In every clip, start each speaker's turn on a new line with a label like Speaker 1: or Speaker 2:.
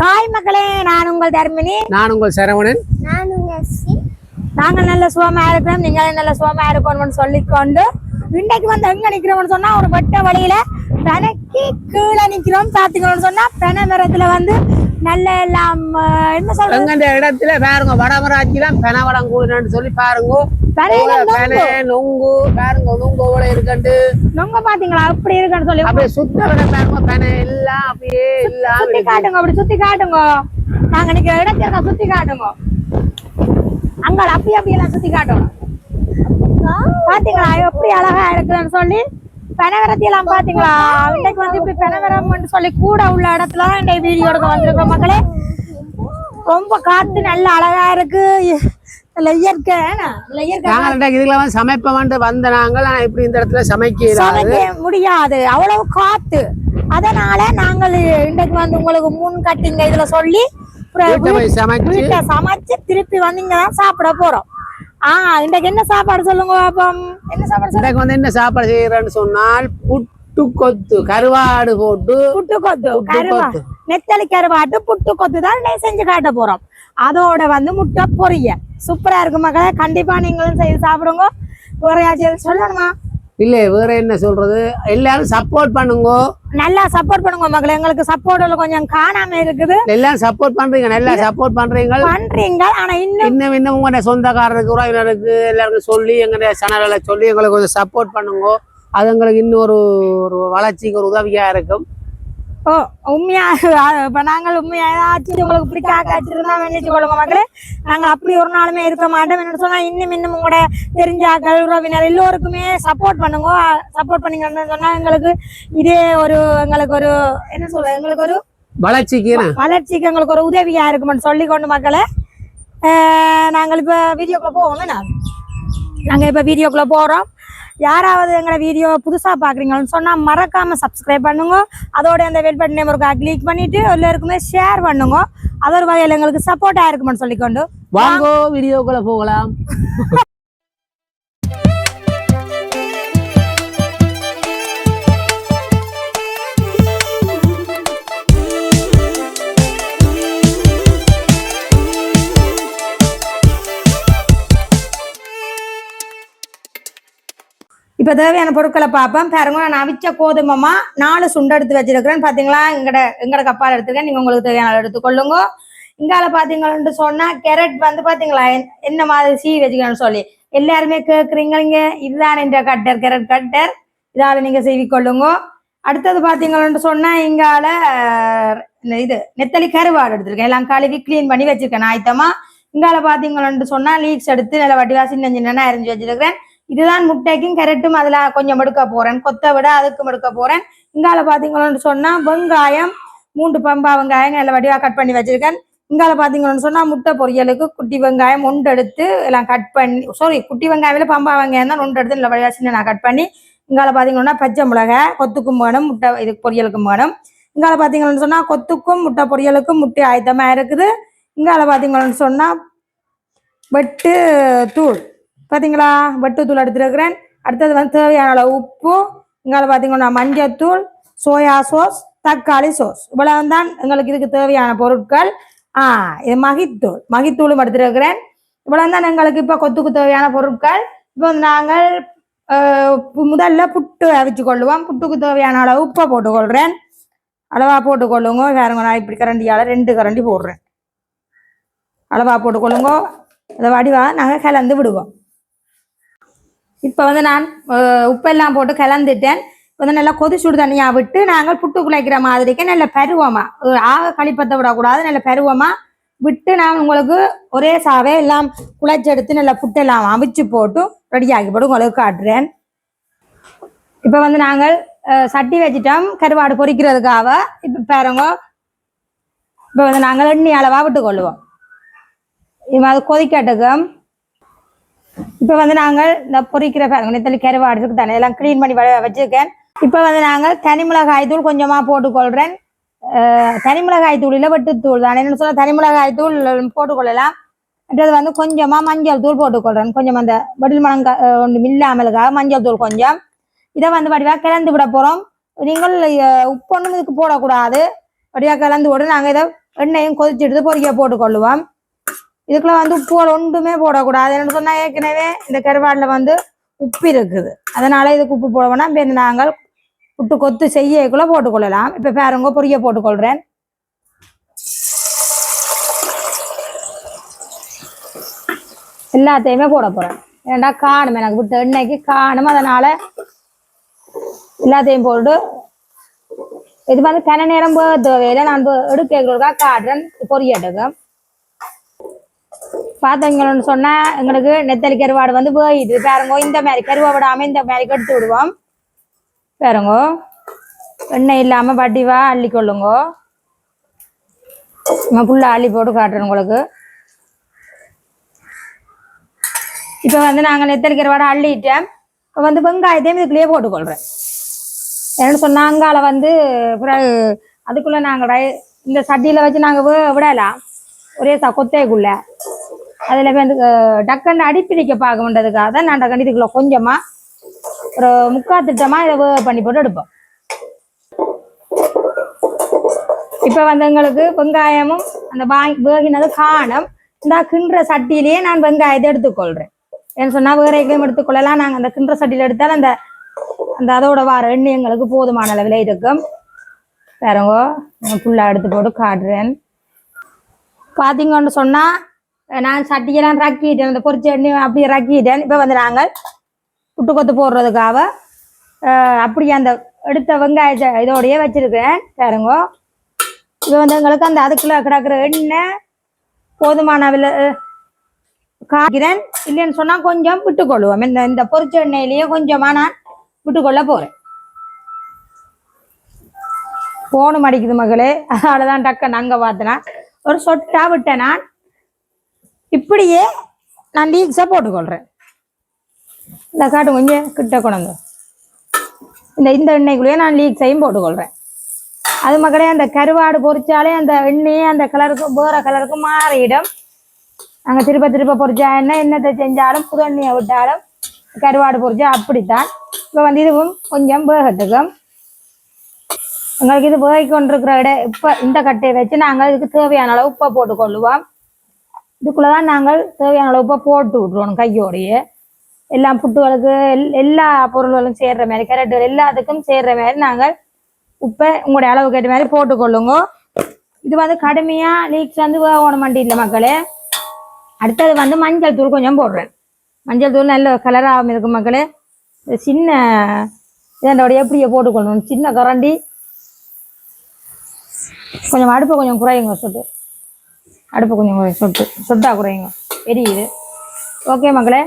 Speaker 1: காய் மக்களே நான் உங்கள் தர்மினி.
Speaker 2: நான் உங்கள் சரவணன்.
Speaker 1: நாங்கள் நல்ல சுகமா இருக்கிறோம். நீங்களும் நல்ல சுகமா இருக்கணும்னு சொல்லிக்கொண்டு இன்னைக்கு வந்து எங்க நிக்கிறோம்னு சொன்னா ஒரு வெட்ட வழியில பனைக்கு கீழே நிக்கிறோம் பாத்துக்கணும்னு சொன்னா பனை மரத்துல வந்து நல்ல எல்லாம் என்ன சொல்றது?
Speaker 2: எங்க இந்த இடத்துல பாருங்க வடமராட்சிலாம் பெனவடம் கூடுன்னு சொல்லி பாருங்க. நொங்கு. பாருங்க நொங்கு இருக்குண்டு.
Speaker 1: நொங்க பாத்தீங்களா? அப்படி இருக்குன்னு சொல்லி
Speaker 2: அப்படியே சுத்த விட பாருங்க பெனை எல்லாம் அப்படியே எல்லாம்
Speaker 1: சுத்தி காட்டுங்க அப்படி சுத்தி காட்டுங்க. நாங்க நிக்கிற இடத்துல சுத்தி காட்டுங்க. அங்க அப்படி அப்படி எல்லாம் சுத்தி காட்டணும் பாத்தீங்களா? எப்படி அழகா இருக்குன்னு சொல்லி பெனவரத்தி எல்லாம் பாத்தீங்களா? இன்னைக்கு வந்து இப்படி பெனவரம் சொல்லி கூட உள்ள இடத்துல தான் இந்த வீடியோ எடுக்க வந்திருக்கோம் மக்களே. ரொம்ப காத்து நல்ல அழகா இருக்கு.
Speaker 2: நாங்கள் இன்றைக்கு இதுல வந்து நாங்கள் இப்படி இந்த இடத்துல சமைக்க
Speaker 1: முடியாது. அவ்வளவு காத்து. அதனால நாங்கள் இன்றைக்கு வந்து உங்களுக்கு முன் கட்டிங்க இதுல சொல்லி
Speaker 2: வீட்டை சமைச்சு.
Speaker 1: திருப்பி வந்து இங்க தான் சாப்பிட போறோம். ஆஹ் இன்றைக்கு என்ன சாப்பாடு சொல்லுங்க பாப்போம் என்ன சாப்பாடு
Speaker 2: வந்து என்ன சாப்பாடு செய்யறேன்னு சொன்னால் புட்டு கொத்து கருவாடு போட்டு
Speaker 1: புட்டு கொத்து
Speaker 2: புட்டு
Speaker 1: கருவா
Speaker 2: கொத்து.
Speaker 1: நெத்தலி கருவாட்டு புட்டு கொத்து தான் செஞ்சு காட்ட போறோம். அதோட வந்து முட்டை பொரியல் சூப்பரா இருக்கு மக்களே. கண்டிப்பா நீங்களும் செய்து சாப்பிடுங்க. ஒரையாச்சும் சொல்லணுமா?
Speaker 2: இல்ல வேற என்ன சொல்றது? எல்லாரும் சப்போர்ட் பண்ணுங்க.
Speaker 1: நல்லா சப்போர்ட் பண்ணுங்க மக்களே. எங்களுக்கு சப்போர்ட்ல கொஞ்சம் காணாம இருக்குது.
Speaker 2: எல்லாரும் சப்போர்ட் பண்றீங்க நல்லா சப்போர்ட் பண்றீங்க.
Speaker 1: பண்றீங்க. ஆனா இன்னும்
Speaker 2: இன்னும் இன்னும் உங்களோட சொந்தக்காரருக்கு உறவினருக்கு எல்லாருக்கும் சொல்லி எங்களுடைய சேனல்களை சொல்லி எங்களுக்கு கொஞ்சம் சப்போர்ட் பண்ணுங்க. அது எங்களுக்கு இன்னும் ஒரு வளர்ச்சிக்கு ஒரு உதவியா இருக்கும்.
Speaker 1: ஓ உண்மையா? இப்ப நாங்கள் உண்மையா? ஏதாச்சும் உங்களுக்கு பிடிக்க காய்ச்சிருந்தா வேண்டிட்டு கொள்ளுங்க மக்களே. நாங்க அப்படி ஒரு நாளுமே இருக்க மாட்டோம். என்ன சொன்னா இன்னும் இன்னும் உங்களோட தெரிஞ்சாக்கள் உறவினர் எல்லோருக்குமே சப்போர்ட் பண்ணுங்க. சப்போர்ட் பண்ணீங்கன்னு சொன்னா எங்களுக்கு இதே ஒரு எங்களுக்கு ஒரு என்ன சொல்ல எங்களுக்கு ஒரு
Speaker 2: வளர்ச்சிக்கு?
Speaker 1: வளர்ச்சிக்கு எங்களுக்கு ஒரு உதவியா இருக்கும்னு சொல்லி கொண்டு மக்களே நாங்கள் இப்ப வீடியோக்குள்ள போவோம். என்ன? நாங்க இப்ப வீடியோக்குள்ள போறோம். யாராவது எங்களை வீடியோ புதுசா பாக்குறீங்கன்னு சொன்னா மறக்காம சப்ஸ்கிரைப் பண்ணுங்க. அதோட அந்த வெல் பட்டன் ஒரு கிளிக் பண்ணிட்டு எல்லாருக்குமே ஷேர் பண்ணுங்க. அது வகையில் எங்களுக்கு சப்போர்ட்டாக இருக்கும்னு சொல்லிக்கொண்டு
Speaker 2: வாங்கோ வீடியோக்குள்ள போகலாம்.
Speaker 1: இப்ப தேவையான பொருட்களை பார்ப்போம். பாருங்க நான் அவிச்ச கோதுமமா நாலு சுண்டு எடுத்து வச்சிருக்கிறேன். பாத்தீங்களா? எங்கட எங்கட கப்பால் எடுத்துருக்கேன் நீங்க உங்களுக்கு தேவையான எடுத்துக்கொள்ளுங்க இங்கால பாத்தீங்கன்னு சொன்னா கேரட் வந்து பாத்தீங்களா என்ன மாதிரி சீ வச்சுக்கணும்னு சொல்லி. எல்லாருமே கேக்குறீங்க இதுதான் இந்த கட்டர் கேரட் கட்டர் இதால நீங்க செய்விக்கொள்ளுங்க அடுத்தது பாத்தீங்கன்னு சொன்னா இங்கால இந்த இது நெத்தலி கருவாடு எடுத்திருக்கேன். எல்லாம் கழுவி க்ளீன் பண்ணி வச்சிருக்கேன். ஆயத்தமா இங்கால பாத்தீங்கன்னு சொன்னா லீக்ஸ் எடுத்து நல்ல வட்டிவாசி நெஞ்சு சின்ன அரிஞ்சு வச்சிருக்கிறேன். இதுதான் முட்டைக்கும் கேரட்டும் அதுல கொஞ்சம் எடுக்க போறேன். கொத்தை விட அதுக்கும் எடுக்க போறேன். இங்கால பாத்தீங்கன்னு சொன்னா வெங்காயம் மூன்று பம்பா வெங்காயம் நல்ல வடிவா கட் பண்ணி வச்சிருக்கேன். இங்கால பாத்தீங்கன்னு சொன்னா முட்டை பொரியலுக்கு குட்டி வெங்காயம் ஒன்று எடுத்து எல்லாம் கட் பண்ணி சாரி குட்டி வெங்காயம் பம்பா வெங்காயம் தான் ஒன்று எடுத்து நல்ல வடிவா சின்ன நான் கட் பண்ணி இங்கால பாத்தீங்கன்னா பச்சை மிளகாய் கொத்துக்கும் வேணும் முட்டை இது பொரியலுக்கும் வேணும். இங்கால பாத்தீங்கன்னு சொன்னா கொத்துக்கும் முட்டை பொரியலுக்கும் முட்டை ஆயத்தமா இருக்குது. இங்கால பாத்தீங்கன்னு சொன்னா வெட்டு தூள். பார்த்தீங்களா வெட்டுத்தூள் எடுத்துருக்கிறேன். அடுத்தது வந்து தேவையான அளவு உப்பு. இங்கே பார்த்தீங்கன்னா மஞ்சத்தூள் சோயா சாஸ் தக்காளி சாஸ் இவ்வளவு தான் எங்களுக்கு இதுக்கு தேவையான பொருட்கள். ஆ இது மகித்தூள். மகித்தூளும் எடுத்துருக்கிறேன். இவ்வளவு தான் எங்களுக்கு இப்போ கொத்துக்கு தேவையான பொருட்கள். இப்போ நாங்கள் முதல்ல புட்டு அவிச்சு கொள்ளுவோம். புட்டுக்கு தேவையான அளவு உப்பை போட்டுக்கொள்கிறேன் அளவா போட்டுக்கொள்ளுங்க. வேறங்க நான் இப்படி கரண்டியால் ரெண்டு கரண்டி போடுறேன். அளவா போட்டுக்கொள்ளுங்க. இந்த வடிவாக நாங்கள் கலந்து விடுவோம். இப்போ வந்து நான் உப்பெல்லாம் போட்டு கலந்துட்டேன். இப்போ வந்து நல்லா கொதி சுடு தண்ணியாக விட்டு நாங்கள் புட்டு குழைக்கிற மாதிரிக்கு நல்ல பருவமா ஆக களிப்பத்தை விடக்கூடாது நல்ல பருவமா விட்டு நான் உங்களுக்கு ஒரே சாவே எல்லாம் குழைச்செடுத்து நல்லா புட்டெல்லாம் அவிச்சு போட்டு ரெடியாக்கி போட்டு உங்களுக்கு காட்டுறேன். இப்போ வந்து நாங்கள் சட்டி வச்சிட்டோம் கருவாடு பொரிக்கிறதுக்காக இப்போ பாருங்க இப்போ வந்து நாங்கள் எண்ணெய் அளவாக விட்டு கொள்ளுவோம் இது மாதிரி கொதிக்கட்டுக்கும் இப்போ வந்து நாங்கள் இந்த பொறிக்கிற பாருங்க நெத்தலி கருவாடு இருக்கு தானே எல்லாம் க்ளீன் பண்ணி வ- வச்சிருக்கேன். இப்போ வந்து நாங்கள் தனி மிளகாய் தூள் கொஞ்சமாக போட்டுக்கொள்கிறேன் தனி மிளகாய் தூள் இல்லை வெட்டுத்தூள் தானே என்ன சொல்ல தனி மிளகாய் தூள் போட்டுக்கொள்ளலாம். அடுத்தது வந்து கொஞ்சமாக மஞ்சள் தூள் போட்டுக்கொள்கிறேன் கொஞ்சம் அந்த வடில் மணங்க ஒன்று இல்லாமலுக்காக மஞ்சள் தூள் கொஞ்சம். இதை வந்து வடிவாக கிளந்து விட போகிறோம் நீங்கள் உப்பு ஒன்றும் இதுக்கு போடக்கூடாது. வடிவாக கிளந்து விட நாங்கள் இதை எண்ணெயும் கொதிச்சுட்டு பொறிக்க போட்டுக்கொள்ளுவோம். இதுக்குள்ள வந்து உப்புகள் ஒன்றுமே போடக்கூடாது. என்ன சொன்னா ஏற்கனவே இந்த கருவாடில் வந்து உப்பு இருக்குது. அதனால இதுக்கு உப்பு போட இப்போ நாங்கள் புட்டு கொத்து செய்யக்குள்ள போட்டுக்கொள்ளலாம். இப்போ பேருங்க பொரிய போட்டுக்கொள்கிறேன் எல்லாத்தையுமே போட போறேன். ஏன்னா காணும் எனக்கு விட்டு எண்ணெய்க்கு காணும் அதனால எல்லாத்தையும் போட்டு இது வந்து கன நேரம் போக தேவையில்லை. நான் எடுக்கிறதுக்காக காட்டுறேன். பொரியட்டுக்கு. பார்த்தீங்கன்னு சொன்னா எங்களுக்கு நெத்தலி கருவாடு வந்து வேயிடுது பாருங்கோ இந்த மாதிரி கருவா விடாம இந்த மாதிரி எடுத்து விடுவோம். பேருங்கோ எண்ணெய் இல்லாம வட்டிவா அள்ளி கொள்ளுங்கோ. நான் ஃபுல்லாக அள்ளி போட்டு காட்டுறேன் உங்களுக்கு. இப்போ வந்து நாங்கள் நெத்தலி கருவாடை அள்ளிட்டேன். இப்போ வந்து வெங்காயத்தையும் இதுக்குள்ளேயே போட்டுக்கொள்கிறேன் என்னன்னு சொன்னா அங்கால வந்து பிறகு அதுக்குள்ள நாங்கள் இந்த சட்டியில வச்சு நாங்கள் விடலாம். ஒரே ச கொத்தைக்குள்ள. அதில் வந்து டக்குன்னு அடிப்பிடிக்க பார்க்க வேண்டதுக்காக தான் நான் டக்குனு இதுக்குள்ள கொஞ்சமா ஒரு முக்கால் திட்டமாக இதை வேக பண்ணி போட்டு எடுப்போம். இப்போ வந்து எங்களுக்கு வெங்காயமும் அந்த வாங்கி வேகினது காணும். இந்த கிண்டுற சட்டியிலேயே நான் வெங்காயத்தை எடுத்துக்கொள்கிறேன் ஏன்னு சொன்னால் வேற எங்கேயும் எடுத்துக்கொள்ளலாம். நாங்கள் அந்த கிண்டுற சட்டியில் எடுத்தால் அந்த அந்த அதோட வார எண்ணெய் எங்களுக்கு போதுமான அளவில் இருக்கும். வேறங்கோ நான் ஃபுல்லாக எடுத்து போட்டு காட்டுறேன். பார்த்தீங்கன்னு சொன்னால் நான் சட்டியெல்லாம் ரக்கிட்டேன். அந்த பொரிச்ச எண்ணெய் அப்படி ரக்கிட்டேன். இப்போ வந்து நாங்கள் புட்டு கொத்து போடுறதுக்காக அப்படி அந்த எடுத்த வெங்காயத்தை இதோடயே வச்சிருக்கேன் பாருங்க. இப்போ வந்து எங்களுக்கு அந்த அதுக்குள்ள கிடக்கிற எண்ணெய் போதுமான வில காக்கிறேன் இல்லைன்னு சொன்னால் கொஞ்சம் விட்டுக்கொள்ளுவோம் இந்த இந்த பொரிச்ச எண்ணெயிலேயே கொஞ்சமாக நான் விட்டுக்கொள்ள போகிறேன் போனும் அடிக்குது மகளே. அதனாலதான் டக்கன் அங்க பார்த்தனா. ஒரு சொட்டா விட்டேன் நான். இப்படியே நான் லீக்ஸா போட்டுக்கொள்கிறேன் இந்த காட்டு கொஞ்சம் கிட்ட கொண்டு இந்த இந்த எண்ணெய்க்குள்ளேயே நான் லீக்ஸையும் போட்டுக்கொள்கிறேன் அது மக்களே அந்த கருவாடு பொறிச்சாலே அந்த எண்ணெயே அந்த கலருக்கும் வேற கலருக்கும் மாறிடும். நாங்கள் திருப்ப திருப்ப பொரிச்சா என்ன என்னத்தை செஞ்சாலும் புது எண்ணெயை விட்டாலும் கருவாடு பொறிச்சா அப்படித்தான். இப்போ வந்து இதுவும் கொஞ்சம் வேகத்துக்கும் எங்களுக்கு இது வேகிக்கொண்டிருக்கிற இட இப்போ இந்த கட்டையை வச்சு நாங்கள் இதுக்கு தேவையான அளவு உப்பை போட்டுக்கொள்ளுவோம். இதுக்குள்ளே தான் நாங்கள் தேவையான அளவு போட்டு விட்ருவோம் கையோடையே. எல்லா புட்டுகளுக்கு எல்- எல்லா பொருள்களும் சேர்ற மாதிரி கேரட்டுகள் எல்லாத்துக்கும் சேர்ற மாதிரி நாங்கள் உப்பை உங்களுடைய அளவுக்கு ஏற்ற மாதிரி போட்டுக்கொள்ளுங்க. இது வந்து கடுமையாக லீக்ஸ் வந்து வேகணும் மண்டி இல்லை மக்களே. அடுத்தது வந்து மஞ்சள் தூள் கொஞ்சம் போடுறேன். மஞ்சள் தூள் நல்ல கலராகவும் இருக்கும் மக்களே. சின்ன இதோட எப்படியே போட்டுக்கொள்ளணும். சின்ன கரண்டி. கொஞ்சம் அடுப்பை கொஞ்சம் குறையுங்க சொட்டு அடுப்பு கொஞ்சம் குறை சொட்டு சொட்டா குறையுங்க எரியுது. ஓகே மக்களே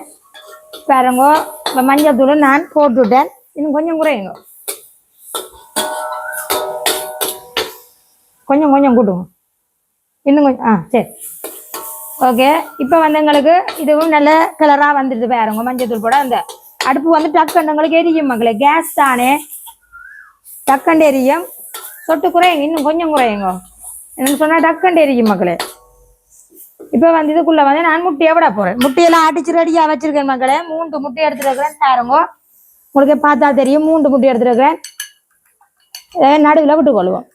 Speaker 1: பாருங்க இப்போ மஞ்சள் தூள் நான் போட்டுவிட்டேன் இன்னும் கொஞ்சம் குறையுங்க கொஞ்சம் கொஞ்சம் கூட்டுங்க. இன்னும் கொஞ்சம் ஆ சரி. ஓகே இப்போ வந்து எங்களுக்கு இதுவும் நல்ல கலராக வந்துடுது பாருங்க மஞ்சள் தூள் போட. அந்த அடுப்பு வந்து டக்குன்னு எங்களுக்கு எரியும் மக்களே. கேஸ் தானே. டக்குண்டு எரியும். சொட்டு குறையுங்க இன்னும் கொஞ்சம் குறையுங்க. என்னன்னு சொன்னால் டக்குண்டு எரியும் மக்களே. இப்போ வந்து இதுக்குள்ள வந்து நான் முட்டையை விட போறேன். முட்டையெல்லாம் அடிச்சு ரெடியாக வச்சிருக்கேன் மக்களே. மூன்று முட்டை எடுத்துருக்கிறேன் பாருங்க உங்களுக்கு பார்த்தா தெரியும். மூன்று முட்டை எடுத்துருக்கிறேன் நடுவில் விட்டுக்கொள்வோம்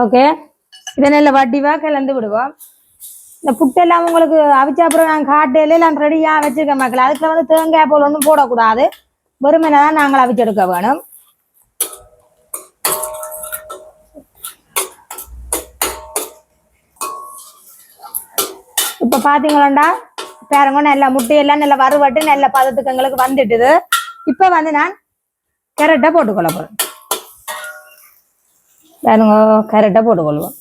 Speaker 1: ஓகே. இதை நல்ல வட்டிவா கலந்து விடுவோம். இந்த புட்டெல்லாம் உங்களுக்கு அவிச்ச அப்புறம் நான் காட்டையில நான் ரெடியாக வச்சிருக்கேன் மக்கள். அதுக்குள்ள வந்து தேங்காய் போல் ஒன்றும் போடக்கூடாது. வெறுமனை தான் நாங்கள் அவிச்செடுக்க வேணும். இப்போ பார்த்தீங்களாண்டா பாருங்க நல்ல முட்டையெல்லாம் நல்ல வறுவட்டு நல்ல பதத்துக்கு எங்களுக்கு வந்துட்டுது. இப்போ வந்து நான் கேரட்டை போட்டுக்கொள்ள போகிறேன் பாருங்க கேரட்டை போட்டுக்கொள்வோம்.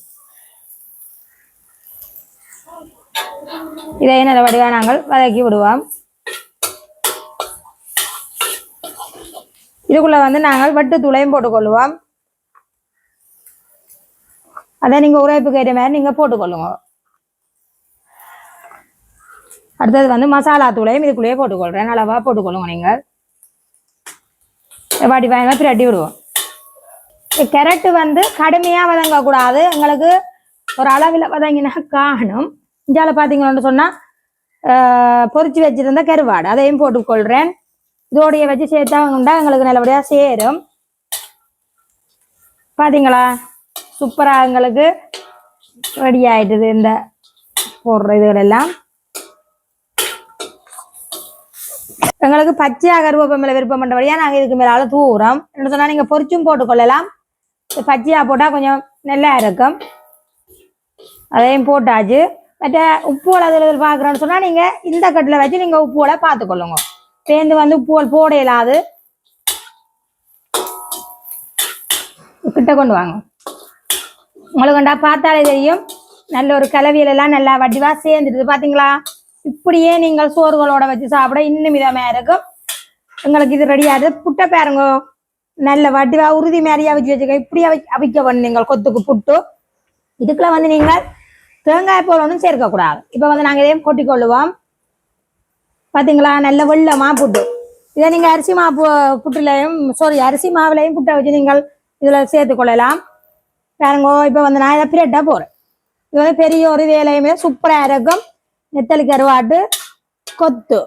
Speaker 1: இதை நல்ல வடிவாக நாங்கள் வதக்கி விடுவோம். இதுக்குள்ள வந்து நாங்கள் வட்டு துளையும் போட்டுக்கொள்வோம். அதை நீங்க உரைப்புக்கு ஏற்ற மாதிரி நீங்க போட்டுக்கொள்ளுங்க. அடுத்தது வந்து மசாலா தூளையும் இதுக்குள்ளேயே போட்டுக்கொள்றேன். அளவா போட்டுக்கொள்ளுங்க நீங்க. வாட்டி வாங்க பிரட்டி விடுவோம். கேரட்டு வந்து கடுமையா வதங்கக்கூடாது. எங்களுக்கு ஒரு அளவில் வதங்கினா காணும். இஞ்சால பார்த்தீங்கன்னு சொன்னா பொறிச்சு பொரிச்சு கருவாடு. அதையும் போட்டுக்கொள்கிறேன் இதோடைய வச்சு சேர்த்தாங்கன்னா எங்களுக்கு நல்லபடியாக சேரும். பார்த்தீங்களா சூப்பராக எங்களுக்கு ரெடி ஆயிட்டுது இந்த போடுற இதுகள் எல்லாம் எங்களுக்கு பச்சையாக கருவேப்பமில்லை விருப்பம் பண்ணுறபடியா நாங்கள் இதுக்கு மேலால தூவுறோம்? என்ன சொன்னால் நீங்கள் பொரிச்சும் போட்டுக்கொள்ளலாம் கொள்ளலாம். பச்சையாக போட்டால் கொஞ்சம் நல்லா இருக்கும். அதையும் போட்டாச்சு. மற்ற உப்புகள் அதில் பார்க்குறோன்னு சொன்னால் நீங்கள் இந்த கட்டில் வச்சு நீங்கள் உப்புகளை பார்த்துக்கொள்ளுங்க சேர்ந்து வந்து உப்புகள் போட இயலாது. கிட்ட கொண்டு வாங்க. உங்களுக்கு கண்டா பார்த்தாலே தெரியும். நல்ல ஒரு கலவியல் எல்லாம் நல்லா வடிவா சேர்ந்துடுது. பாத்தீங்களா? இப்படியே நீங்கள் சோறுகளோட வச்சு சாப்பிட இன்னும் இதமா இருக்கும். உங்களுக்கு இது ரெடியாது புட்டை பாருங்க. நல்ல வடிவா உறுதி மாதிரியா வச்சு வச்சுக்க. இப்படியே அவி- அவிக்க பண்ணு நீங்கள் கொத்துக்கு புட்டு. இதுக்குள்ள வந்து நீங்கள் தேங்காய் போல் ஒன்றும் சேர்க்கக்கூடாது. இப்போ வந்து நாங்கள் இதையும் கொட்டிக்கொள்ளுவோம். பாத்தீங்களா? நல்ல வெள்ளமா புட்டு. இதை நீங்கள் அரிசி மாவு புட்டுலையும் சாரி அரிசி மாவுலையும் புட்டை வச்சு நீங்கள் இதில் சேர்த்து கொள்ளலாம். பாருங்க. இப்போ வந்து நான் இதை பிரெட்டாக போகிறேன் இது வந்து பெரிய ஒரு வேலையுமே சூப்பராக இருக்கும். நெத்தலி கருவாட்டு கொத்து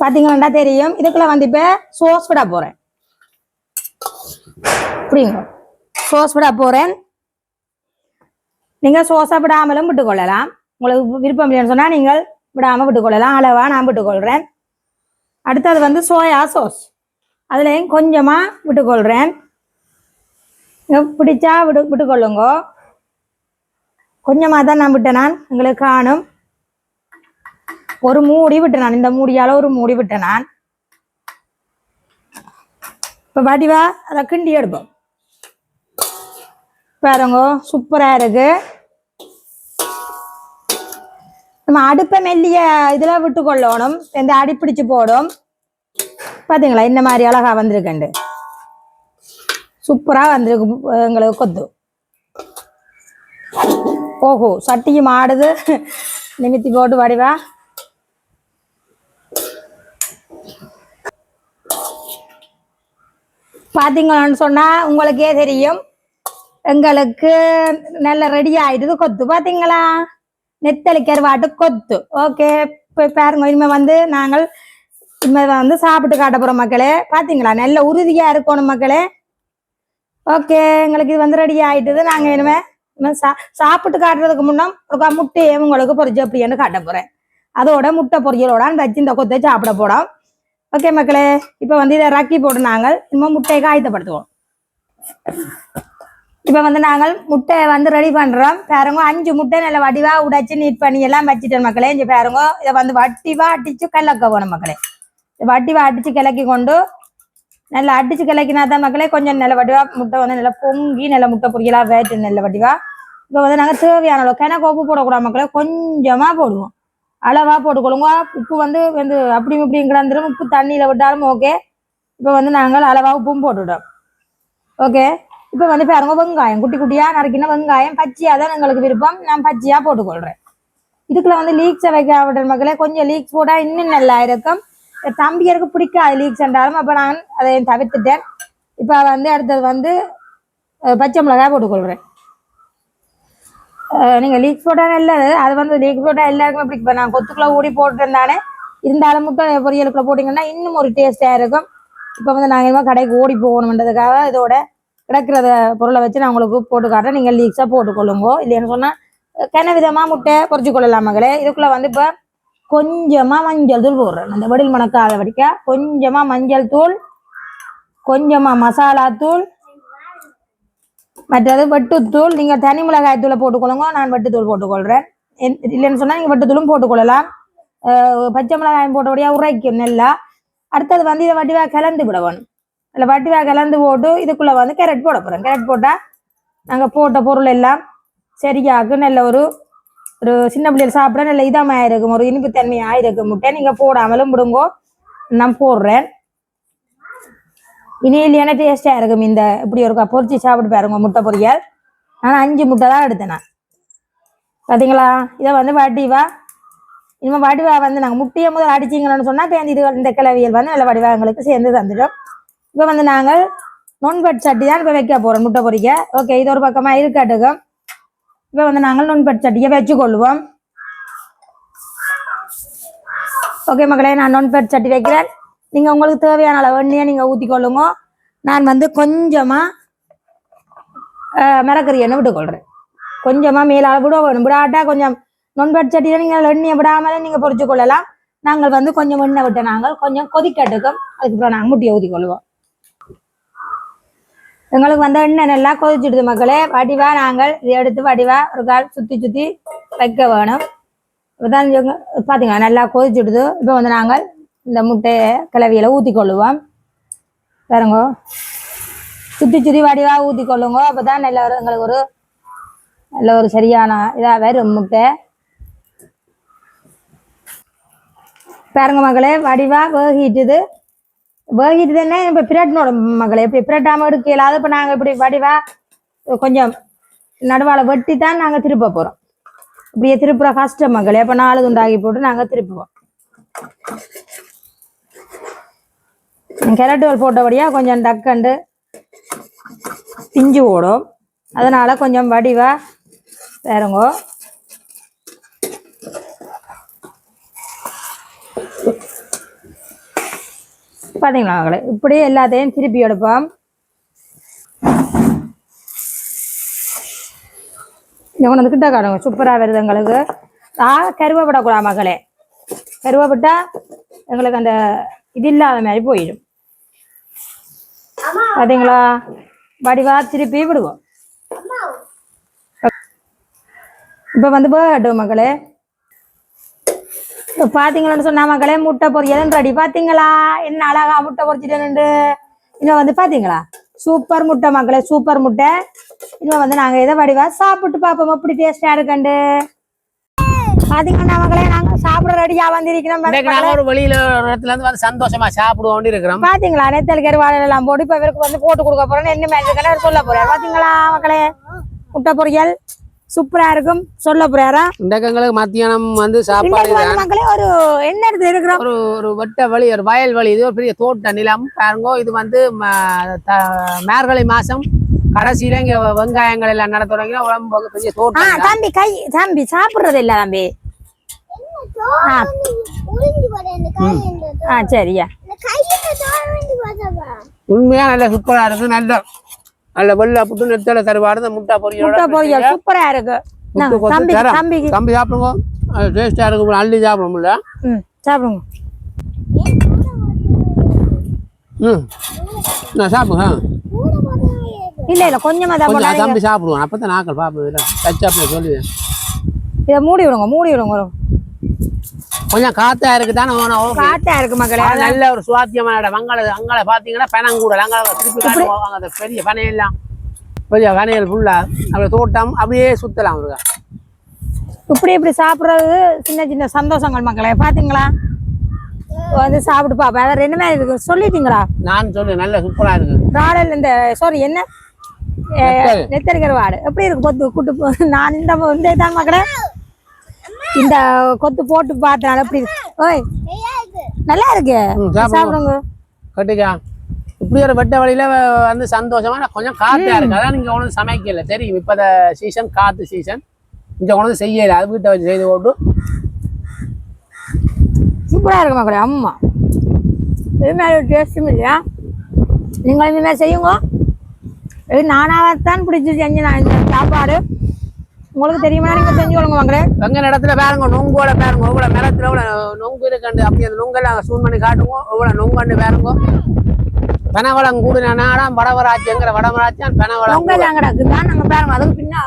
Speaker 1: பார்த்தீங்கன்னா தெரியும் இதுக்குள்ள வந்து இப்போ சோஸ் விட போகிறேன் புரியுங்க சோஸ் விட போகிறேன் நீங்கள் சோஸை விடாமலும் விட்டுக்கொள்ளலாம் உங்களுக்கு விருப்பம் இல்லைன்னு சொன்னால் நீங்கள் விடாமல் விட்டுக்கொள்ளலாம் அளவாக நான் விட்டுக்கொள்கிறேன் அடுத்தது வந்து சோயா சோஸ் அதுலேயும் கொஞ்சமாக விட்டுக்கொள்கிறேன் பிடிச்சா விட்டு விட்டுக்கொள்ளுங்க கொஞ்சமாக தான் நான் விட்டேன் நான். உங்களுக்கு காணும். ஒரு மூடி விட்டேன் நான். இந்த மூடியால ஒரு மூடி விட்டேன் நான். இப்போ பாட்டிவா அதை கிண்டி எடுப்போம். பாருங்க சூப்பராக இருக்கு. நம்ம அடுப்பை மெல்லிய இதில் விட்டு கொள்ளணும். இந்த அடிப்பிடிச்சு போடும். பார்த்தீங்களா இந்த மாதிரி அழகா வந்திருக்கண்டு. சூப்பராக வந்திருக்கு. எங்களுக்கு கொத்து. ஓஹோ சட்டியும் ஆடுது. நிமித்தி போட்டு வடிவா. பாத்தீங்களான்னு சொன்னா உங்களுக்கே தெரியும். எங்களுக்கு நல்ல ரெடி ஆயிடுது. கொத்து பாத்தீங்களா? நெத்தலி கருவாட்டு கொத்து. ஓகே இப்போ பாருங்க. இனிமே வந்து நாங்கள் இனிமே வந்து சாப்பிட்டு காட்ட போறோம் மக்களே. பாத்தீங்களா? நல்ல உறுதியா இருக்கணும் மக்களே. ஓகே எங்களுக்கு இது வந்து ரெடி ஆயிட்டுது நாங்க இனிமே சா சாப்பிட்டு காட்டுறதுக்கு முன்னா ஒரு முட்டையை உங்களுக்கு பொரிச்சு அப்படின்னு காட்ட போறேன். அதோட முட்டை பொரியலோட வச்சு இந்த கொத்தை சாப்பிட போறோம். ஓகே மக்களே இப்போ வந்து இதை ரக்கி போட்டு நாங்கள் இனிமே முட்டையை காயத்தப்படுத்துவோம். இப்போ வந்து நாங்கள் முட்டையை வந்து ரெடி பண்றோம். பாருங்க அஞ்சு முட்டை நல்ல வடிவா உடைச்சு நீட் பண்ணி எல்லாம் வச்சுட்டோம் மக்களே. இங்க பாருங்க இதை வந்து வட்டிவா அடிச்சு கலக்க போகணும் மக்களே. வட்டிவா அடிச்சு கிளக்கி கொண்டு நல்லா அடிச்சு கிளக்கினா தான் மக்களே கொஞ்சம் நல்ல வடிவா முட்டை வந்து நல்லா பொங்கி நல்ல முட்டை பொரியலா வேட்டு நல்ல வடிவா. இப்போ வந்து நாங்கள் தேவையான அளவு கிணக்கு உப்பு போடக்கூடாது மக்களே கொஞ்சமா போடுவோம். அளவா போட்டுக்கொள்ளுங்க. உப்பு வந்து வந்து அப்படி இப்படி கிடந்துடும் உப்பு தண்ணியில விட்டாலும் ஓகே. இப்போ வந்து நாங்கள் அளவா உப்பும் போட்டுவிட்டோம் ஓகே. இப்போ வந்து பாருங்க வெங்காயம். குட்டி குட்டியா நறுக்கின வெங்காயம் பச்சையா தான் எங்களுக்கு விருப்பம். நான் பச்சையா போட்டுக்கொள்றேன். இதுக்குள்ள வந்து லீக்ஸை வைக்க விடுற மக்களே கொஞ்சம் லீக்ஸ் போட்டா இன்னும் நல்லா இருக்கும். என் தம்பியருக்கு பிடிக்காது லீக்ஸ் என்றாலும் அப்போ நான் அதை தவிர்த்துட்டேன். இப்போ வந்து அடுத்தது வந்து பச்சை மிளகாய் போட்டுக்கொள்கிறேன் நீங்கள் லீக்ஸ் போட்டால் நல்லது. அது வந்து லீக்ஸ் போட்டால் எல்லாருக்குமே பிடிக்கும். இப்போ நான் கொத்துக்குள்ளே ஊடி போட்டுருந்தானே இருந்தாலும் முட்டை பொரியலுக்குள்ள போட்டிங்கன்னா இன்னும் ஒரு டேஸ்டாக இருக்கும். இப்போ வந்து நாங்கள் இனிமேல் கடைக்கு ஓடி போகணுன்றதுக்காக இதோட கிடக்கிறத பொருளை வச்சு நான் உங்களுக்கு போட்டு காட்டுறேன். நீங்கள் லீக்ஸாக போட்டுக்கொள்ளுங்கோ. இல்லைன்னு சொன்னால் கன விதமாக முட்டை பொறிச்சு கொள்ளலாம் மகளே. இதுக்குள்ளே வந்து இப்போ கொஞ்சமாக மஞ்சள் தூள் போடுறேன். அந்த வடில் மணக்காத வடிக்க கொஞ்சமாக மஞ்சள் தூள் கொஞ்சமாக மசாலா தூள் மற்றது வெட்டுத்தூள் நீங்கள் தனி மிளகாய் தூளை போட்டுக்கொள்ளுங்க. நான் வெட்டுத்தூள் போட்டுக்கொள்கிறேன் என்- இல்லைன்னு சொன்னால் நீங்கள் வெட்டுத்தூளும் போட்டுக்கொள்ளலாம். பச்சை மிளகாயம் போட்டபடியாக உரைக்கும் நல்லா. அடுத்தது வந்து இதை வட்டிவாக கலந்து விட வேணும் அதில் வட்டிவாக கலந்து போட்டு இதுக்குள்ளே வந்து கேரட் போட போகிறேன் கேரட் போட்டால் நாங்கள் போட்ட பொருள் எல்லாம் சரியாக்கு நல்ல ஒரு ஒரு சின்ன பிள்ளைகள் சாப்பிட நல்ல இதமாக இருக்கும். ஒரு இனிப்பு தன்மையாக இருக்கும். முட்டை நீங்கள் போடாமலும் விடுங்கோ. நான் போடுறேன். இனி இல்லையான டேஸ்டாக இருக்கும். இந்த இப்படி ஒரு பொறிச்சு பொரிச்சு சாப்பிட்டு பாருங்க முட்டை பொரியல். நான் அஞ்சு முட்டை தான் எடுத்தேன் நான். பார்த்தீங்களா இதை வந்து வடிவா. இனிமேல் வடிவா வந்து நாங்கள் முட்டையை முதல் அடிச்சிங்களோன்னு சொன்னால் இப்போ இது இந்த கிளவியல் வந்து நல்ல வடிவா எங்களுக்கு சேர்ந்து தந்துடும். இப்போ வந்து நாங்கள் நொன்பட் சட்டி தான் இப்போ வைக்க போகிறோம் முட்டை பொரிக்க. ஓகே இது ஒரு பக்கமாக இருக்கட்டுக்கும் இப்போ வந்து நாங்கள் நொன்பட் சட்டியை வச்சுக்கொள்வோம் ஓகே மக்களே நான் நொன்பட் சட்டி வைக்கிறேன் நீங்கள் உங்களுக்கு தேவையான அளவு எண்ணெயை நீங்கள் ஊற்றிக்கொள்ளுங்க நான் வந்து கொஞ்சமா மிளகறி எண்ணெய் விட்டுக்கொள்றேன் கொஞ்சமா மேலால விட வேணும் விடாட்டா கொஞ்சம் நொன்பட் சட்டியில நீங்கள் எண்ணெயை விடாமலே நீங்க பொரிச்சு கொள்ளலாம் நாங்கள் வந்து கொஞ்சம் எண்ணெய் விட்ட நாங்கள் கொஞ்சம் கொதிக்கட்டுக்கும் அதுக்கப்புறம் நாங்கள் முட்டியை ஊற்றிக்கொள்வோம் எங்களுக்கு வந்து எண்ணெய் நல்லா கொதிச்சுடுது மக்களே. வடிவா நாங்கள் இதை எடுத்து வடிவா ஒரு கால் சுத்தி சுத்தி வைக்க வேணும். இப்பதான் இங்க நல்லா கொதிச்சுடுது. இப்போ வந்து நாங்கள் இந்த முட்டையை கிளவியில ஊற்றி கொள்ளுவோம் பாருங்க. சுத்தி சுத்தி வடிவா ஊற்றி கொள்ளுங்க அப்பதான் நல்ல ஒரு எங்களுக்கு ஒரு நல்ல ஒரு சரியான இதா வரும் முட்டை. பாருங்க மகளே வடிவா வேகிட்டுது. வேகிட்டுதுன்னா இப்போ பிரட்டனோட மகளை இப்படி பிரட்டாம எடுக்க இல்லாத இப்போ நாங்கள் இப்படி வடிவா கொஞ்சம் நடுவால வெட்டி தான் நாங்கள் திருப்ப போகிறோம் இப்படியே திருப்புற கஷ்டம் மகளே. அப்போ நாலு துண்டாகி போட்டு நாங்கள் திருப்புவோம். கெரட்டுவல் போட்டபடியா கொஞ்சம் டக்கண்டு பிஞ்சு ஓடும். அதனால கொஞ்சம் வடிவா பாருங்கோ பாத்தீங்களா மகளே? இப்படி எல்லாத்தையும் திருப்பி எடுப்போம். இங்க கொண்டு கிட்ட காடுங்க சூப்பரா வருது எங்களுக்கு. ஆ கருவப்படக்கூடாது மகளே. கருவப்பட்டா எங்களுக்கு அந்த இது இல்லாத மாதிரி போயிடும். பாத்தீங்களா? வடிவா திருப்பி விடுவோம். இப்ப வந்து போகட்டும் மகளே. இப்ப பாத்தீங்களான்னு சொன்னா மக்களே முட்டை பொரியலும் ரெடி பாத்தீங்களா? என்ன அழகா முட்டை பொரிச்சிட்டு இன்னும் வந்து பாத்தீங்களா? சூப்பர் முட்டை மக்களே சூப்பர் முட்டை. இன்னும் வந்து நாங்க இதை வடிவா சாப்பிட்டு பார்ப்போம். எப்படி டேஸ்டா இருக்குண்டு பாத்தீங்கன்னா மக்களே நாங்க சாப்பிட ரெடியா வந்திருக்கிறோம்.
Speaker 2: ஒரு வெளியில ஒரு இடத்துல இருந்து வந்து சந்தோஷமா சாப்பிடுவோம் இருக்கிறோம்.
Speaker 1: பாத்தீங்களா? நெத்தல் கருவாடு எல்லாம் போட்டு இப்ப இவருக்கு வந்து போட்டு கொடுக்க போறேன்னு என்ன மாதிரி இருக்குன்னு சொல்ல போறாரு. பாத்தீங்களா மக்களே முட்டை பொரியல். சூப்பரா இருக்கும். சொல்ல போறாரா?
Speaker 2: இன்றைக்கு எங்களுக்கு மத்தியானம் வந்து சாப்பாடு
Speaker 1: மக்களே ஒரு என்ன இடத்துல இருக்கிறோம்?
Speaker 2: ஒரு ஒரு வெட்ட வழி ஒரு வயல் வழி. இது ஒரு பெரிய தோட்ட நிலம். பாருங்க இது வந்து மார்கழி மாசம். கடைசியில இங்க வெங்காயங்கள் எல்லாம் நட தொடங்கி உடம்பு பெரிய தோட்டம்
Speaker 1: தம்பி கை தம்பி சாப்பிடுறது இல்ல தம்பி. ஆ. சரியா.
Speaker 2: உண்மையா நல்ல சூப்பரா இருக்கு நல்ல. நல்ல வெள்ளை புட்டு நெத்தல கருவாடு இந்த முட்டை
Speaker 1: முட்டை பொரியல் சூப்பரா இருக்கு.
Speaker 2: முட்டை கொத்து
Speaker 1: தம்பிக்கு
Speaker 2: தரேன்.
Speaker 1: தம்பிக்கு
Speaker 2: தம்பி சாப்பிடுங்க. டேஸ்டா இருக்கு அள்ளி சாப்பிட முடியல
Speaker 1: சாப்பிடுங்க.
Speaker 2: ம். நான் சாப்பிடுங்க.
Speaker 1: இல்ல இல்ல கொஞ்சமா தான்.
Speaker 2: தம்பி சாப்பிடுவோம் அப்பதான் நாக்கள் பாப்போம் டச்சாப்பில் சொல்லுவேன்.
Speaker 1: இதை மூடி விடுங்க மூடி விடுங்க
Speaker 2: கொஞ்சம் காத்தா இருக்குதானே ஓகே.
Speaker 1: காத்தா இருக்கு மக்களே
Speaker 2: நல்ல ஒரு சுவாத்தியமான இடம். அங்கால அங்கால பாத்தீங்கன்னா பனங்கூடல் அங்கால திருப்பி அங்க அந்த பெரிய பனையெல்லாம். பெரிய பனையல் ஃபுல்லா அப்படியே தோட்டம் அப்படியே சுத்தலாம் அவருக்கு
Speaker 1: இப்படி இப்படி சாப்பிடுறது சின்ன சின்ன சந்தோஷங்கள் மக்களே. பாத்தீங்களா? வந்து சாப்பிட்டு பாப்பா. வேற என்ன மாதிரி இருக்கு? சொல்லிட்டீங்களா?
Speaker 2: நான் சொல்லுவேன் நல்ல சூப்பரா இருக்கு.
Speaker 1: ராடல் இந்த சாரி என்ன. நெத்தரிக்கிற வாடு எப்படி இருக்கு கொத்து கூட்டு நான் இந்த இந்த தான் மக்களே. இந்த கொத்து போட்டு பார்த்தனால இருக்கு. ஓய் நல்லா இருக்கு
Speaker 2: சாப்பிடுங்க. கட்டிக்கா. இப்படி ஒரு வெட்ட வழியில வந்து சந்தோஷமா கொஞ்சம் காத்தா இருக்கு. அதான் நீங்க ஒன்றும் சமைக்கல. தெரியும் இப்ப சீசன் காத்து சீசன் இங்க ஒன்றும் செய்யல. அது வீட்டை வச்சு செய்து போட்டு.
Speaker 1: சூப்பரா இருக்கு மக்களே அம்மா. இது மாதிரி டேஸ்ட்டும் இல்லையா? நீங்கள் இந்த மாதிரி செய்யுங்க. இது நானாகத்தான் பிடிச்சி செஞ்சு நான் இந்த சாப்பாடு உங்களுக்கு தெரியுமா? நீங்க செஞ்சு கொடுங்க
Speaker 2: வெங்க இடத்துல பாருங்க நொங்கோட பாருங்க எவ்வளவு மரத்துல எவ்வளவு நொங்கு இருக்குண்டு. அப்படி அந்த நொங்கெல்லாம் சூன் பண்ணி காட்டுங்க எவ்வளவு நொங்கண்டு பாருங்க. பனவளம் கூடுன நாடாம் வடவராட்சிங்கிற வடவராட்சியான் பனவளம்
Speaker 1: பொங்கல் அங்கே கிடக்குது தான் நாங்கள் பாருங்க. அதுக்கு பின்னா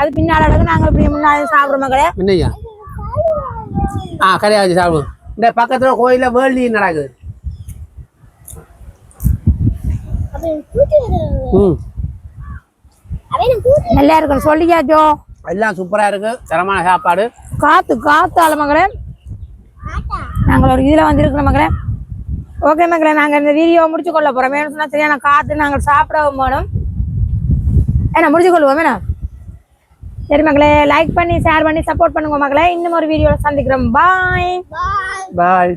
Speaker 1: அது பின்னால் கிடக்கு நாங்கள் இப்படி முன்னாடி சாப்பிடுற மக்களே
Speaker 2: என்னய்யா? ஆ வச்சு சாப்பிடுவோம் இந்த பக்கத்துல கோயில்ல வேள்வி நடக்குது. ம்.
Speaker 1: நல்லா இருக்குன்னு சொல்லியாச்சோ?
Speaker 2: எல்லாம் சூப்பரா இருக்கு. தரமான சாப்பாடு.
Speaker 1: காத்து காத்தால மகளே. நாங்கள் ஒரு இதில் வந்திருக்கிற மகளே. ஓகே மகளே நாங்கள் இந்த வீடியோ முடிச்சு கொள்ள போகிறோம் வேணும் சொன்னால் சரியான காற்று நாங்கள் சாப்பிடவும் வேணும். ஏன்னா முடிச்சு கொள்வோம் வேணா. சரி மகளே லைக் பண்ணி ஷேர் பண்ணி சப்போர்ட் பண்ணுங்க மகளே. இன்னும் ஒரு வீடியோவில் சந்திக்கிறோம். பாய்
Speaker 3: பாய்
Speaker 2: பாய்